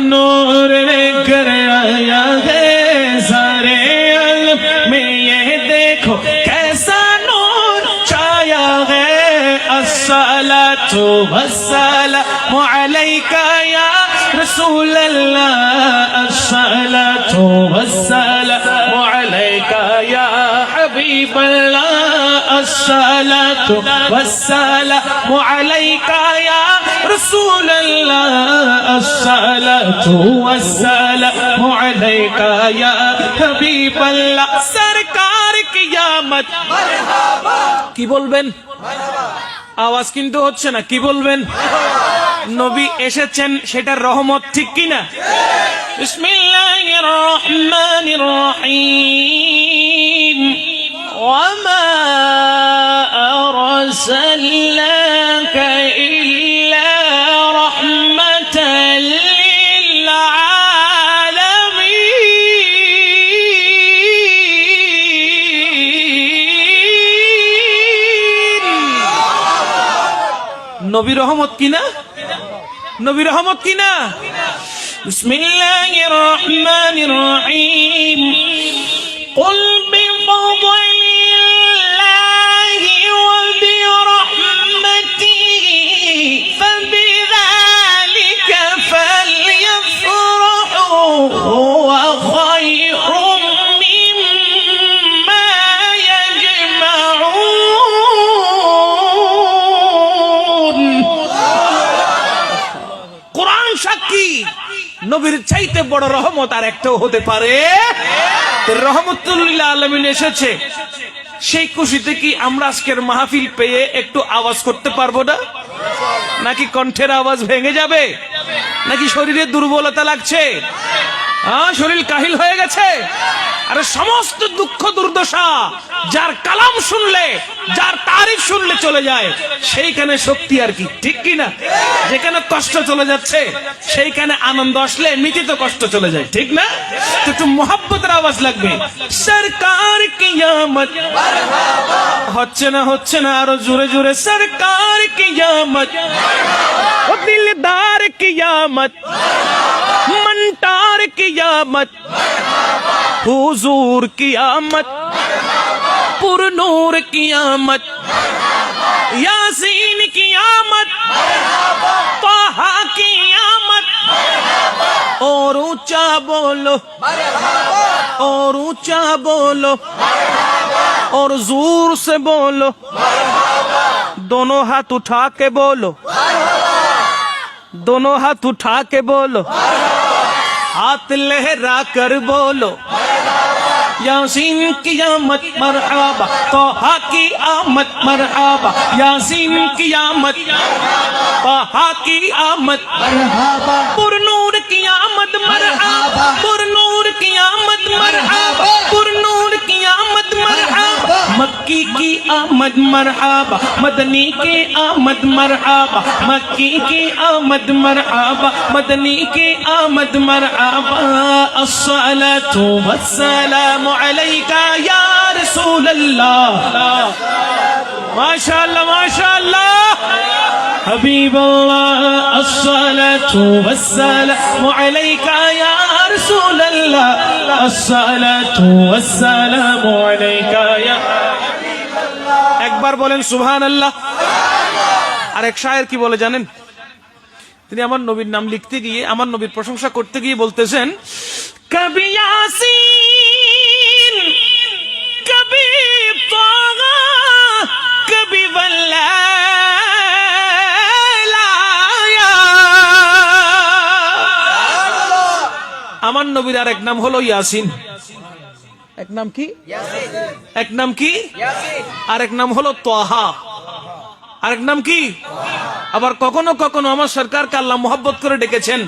नूर लेकर आया है सारे आलम में ये देखो कैसा नूर छाया है अस्सलातु वस्सलामु अलैका या रसूल अल्लाह अस्सलातु वस्सलामु अलैका या हबीब अल्लाह अस्सलातु वस्सलामु अलैका या رسول الله الصلاة والسلام عليك يا حبيب الله. سركارك يا مت مرحبا كي بول بن آواز كنتو حدشنا كي بول بن نبي اشتشن شتر رحمت تكينا بسم الله الرحمن الرحيم وما أرسلناك নবী রহমত কিনা নবী রহমত কিনা বিসমিল্লাহির রহমানির রহিম قل بفضل নবীর চাইতে বড় রহমত আর একটাও হতে পারে। রহমতুল্লাহ আলমিন এসেছে। সেই খুশিতে কি আমরা আজকের মাহফিল পেয়ে একটু আওয়াজ করতে পারব না? নাকি কণ্ঠের আওয়াজ ভেঙে যাবে? নাকি শরীরে দুর্বলতা লাগছে? শরীর কাহিল হয়ে গেছে। আরে সমস্ত দুঃখ দুর্দশা যার কালাম শুনলে, যার তারিফ শুনলে চলে যায়, সেইখানে শক্তি আর কি, ঠিক কি না? যেখানে কষ্ট চলে যাচ্ছে, সেইখানে আনন্দ আসলে এমনিতে তো কষ্ট চলে যায়, ঠিক না? তো একটু মোহাব্বতের আওয়াজ লাগবে। সরকার কিয়ামত, হচ্ছে না হচ্ছে না, আরও জোরে জোরে। সরকার কিয়ামত দিলদার কিয়ামত। قیامت، حضور قیامت، پر نور قیامت، یاسین قیامت توحا قیامت، اور اونچا بولو، اور اونچا بولو، اور زور سے بولو، دونوں ہاتھ اٹھا کے بولو، دونوں ہاتھ اٹھا کے بولو ہاتھ لہرا کر بولو۔ یا یاسین کی آمد، مرحبا توحا کی آمد، مرحبا۔ یاسین کی آمد توحا کی آمد، مرحبا۔ پر نور کی آمد، مرحبا۔ پر نور کی آمد، مرحبا۔ پر نور मक्की की आमद मरहबा मदनी के आमद मरहबा मक्की की आमद मरहबा मदनी के आमद मरहबा अस्सलातु वस्सलामु अलैका या रसूल अल्लाह माशाअल्लाह माशाअल्लाह حبيب الله الصلاة والسلام عليك يا رسول الله الصلاة والسلام عليك يا একবার বলেন সুবহান আল্লাহ আর এক শায়ের কি বলে জানেন তিনি আমার নবীর নাম লিখতে গিয়ে আমার নবীর প্রশংসা করতে গিয়ে বলতেছেন কবি ইয়াসিন আমার নবীর আর এক নাম হলো ইয়াসিন। এক নাম কি? এক নাম কি? আরেক নাম হলো তোহা। আরেক নাম কি? আবার কখনো কখনো আমার সরকারকে আল্লাহ মোহাব্বত করে ডেকেছেন।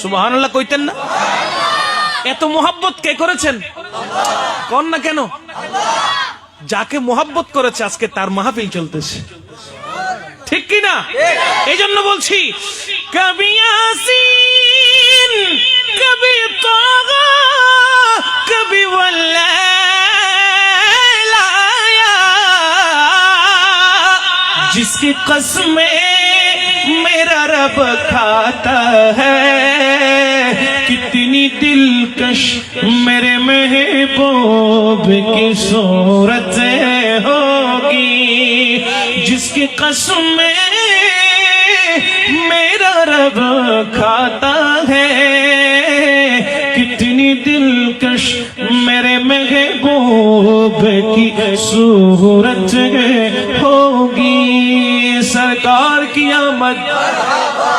সুবহানাল্লাহ কইতেন না? এত মোহাব্বত কে করেছেন? কন না কেন? যাকে মোহাব্বত করেছে আজকে তার মাহফিল চলতেছে। ঠিক কি না? এই জন্য বলছি, কবি কবি কবি ওয়াল্লা जिसकी عرب کھاتا ہے۔ کتنی دلکش میرے محبوب کی صورت ہوگی۔ جس کی قسم میں میرا رب کھاتا ہے۔ کتنی دلکش میرے محبوب کی صورت ہوگی۔ سرکار قیامت،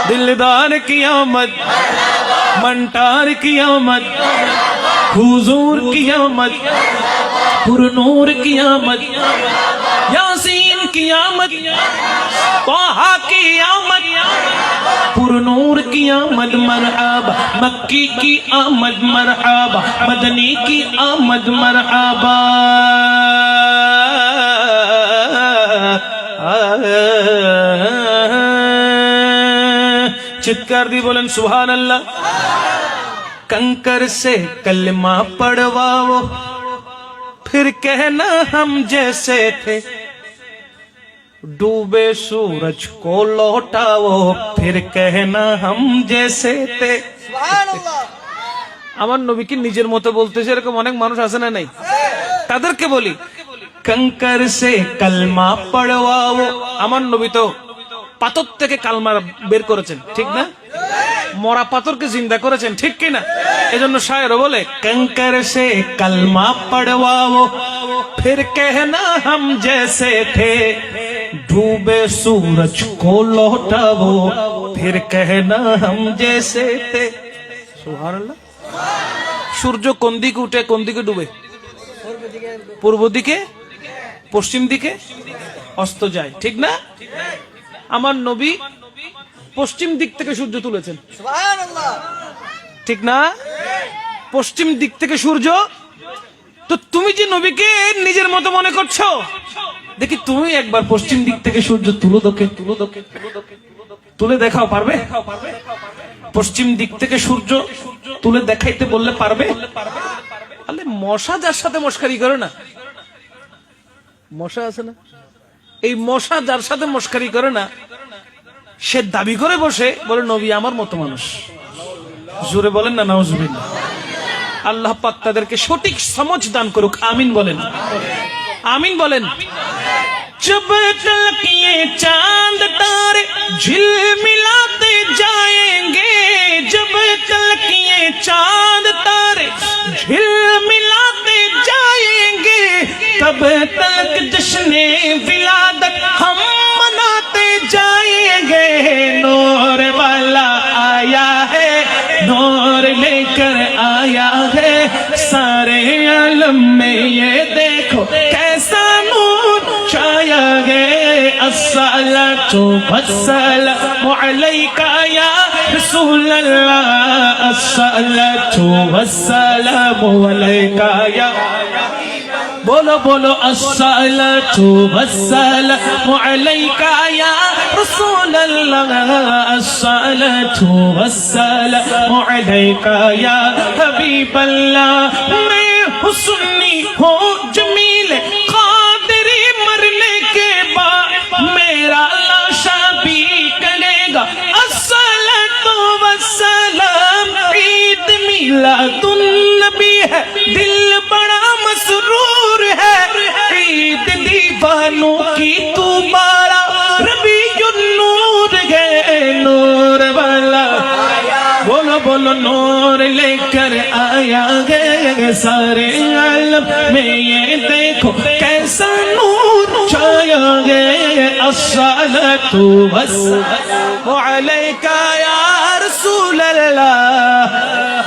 دلدار کی آمد منٹار کی آمد حضور کی آمد پر کی آمد یاسین کی آمد قیامت، پرنور آمد پر نور کی آمد مرحبا مکی کی آمد مرحبا مدنی کی آمد، مرحبا۔ चित्कार दी बोलन सुभान अल्लाह कंकर से कलमा पढ़वाओ फिर कहना हम जैसे थे डूबे सूरज को लौटाओ फिर कहना हम जैसे थे আমার নবীকে নিজের মতো বলতেছে এরকম অনেক মানুষ আছে না নাই তাদেরকে বলি কঙ্কর সে কালমা পড়ওয়াও আমার নবী তো পাথর থেকে কালমা বের করেছেন, ঠিক না? মরা পাথরকে জিন্দা করেছেন, ঠিক কিনা এজন্য শায়ের বলে, কঙ্কর সে কালমা পড়ওয়াও ফির কেহনা হাম জেসে থে। ডুবে সূরজ কো লৌটাবো ফির কেহনা হাম জেসে থে। সুবহানাল্লাহ। সূর্য কোন দিকে উঠে, কোন দিকে ডুবে? পূর্ব দিকে, পশ্চিম দিকে, অস্ত যায়, ঠিক না? আমার নবী পশ্চিম দিক থেকে সূর্য তুলেছেন। ঠিক না? পশ্চিম দিক থেকে সূর্য? তো তুমি যে নবীকে নিজের মতো মনে করছ? দেখি তুমি একবার পশ্চিম দিক থেকে সূর্য তুলো দোকে তুলো দোকে তুলো দোকে, তুলে দেখাও পারবে? পশ্চিম দিক থেকে সূর্য তুলে দেখাইতে বললে পারবে? আলে মশা যার সাথে মস্কারি করে না। মশা আছে না? এই মশা যার সাথে মস্কারি করে না সে দাবি করে বসে বলে নবী আমার মতো মানুষ জোরে বলেন না নাউজুবিল্লাহ আল্লাহ পাক তাদেরকে সঠিক সমঝ দান করুক আমিন বলেন আমিন বলেন जब तक ये चांद तारे झिलमिलाते जाएंगे जब तक ये चांद तारे झिलमिलाते जाएंगे तब तक जश्न विलादत الصلاة والسلام عليك يا رسول الله. الصلاة والسلام عليك يا বলো বলো আসসালাতু ওয়াসসালামু আলাইকা ইয়া রাসূলুল্লাহ আসসালাতু ওয়াসসালামু আলাইকা ইয়া হাবিবাল্লাহ মে হুসনি হো ہے، دل بڑا مسرور ہے۔ عید دیوانوں کی تو بارہ ربی النور ہے، نور والا۔ بولو بولو، نور لے کر آیا ہے سارے عالم۔ میں یہ دیکھو کیسا نور چھایا ہے۔ الصلاة والسلام علیکہ یا رسول اللہ۔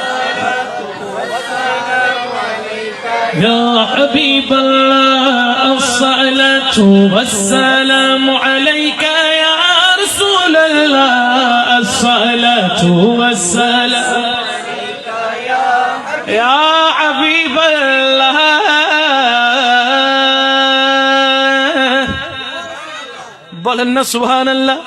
يا حبيب الله الصلاة والسلام عليك يا رسول الله. الصلاة والسلام. يا حبيب الله. بلنا سبحان الله.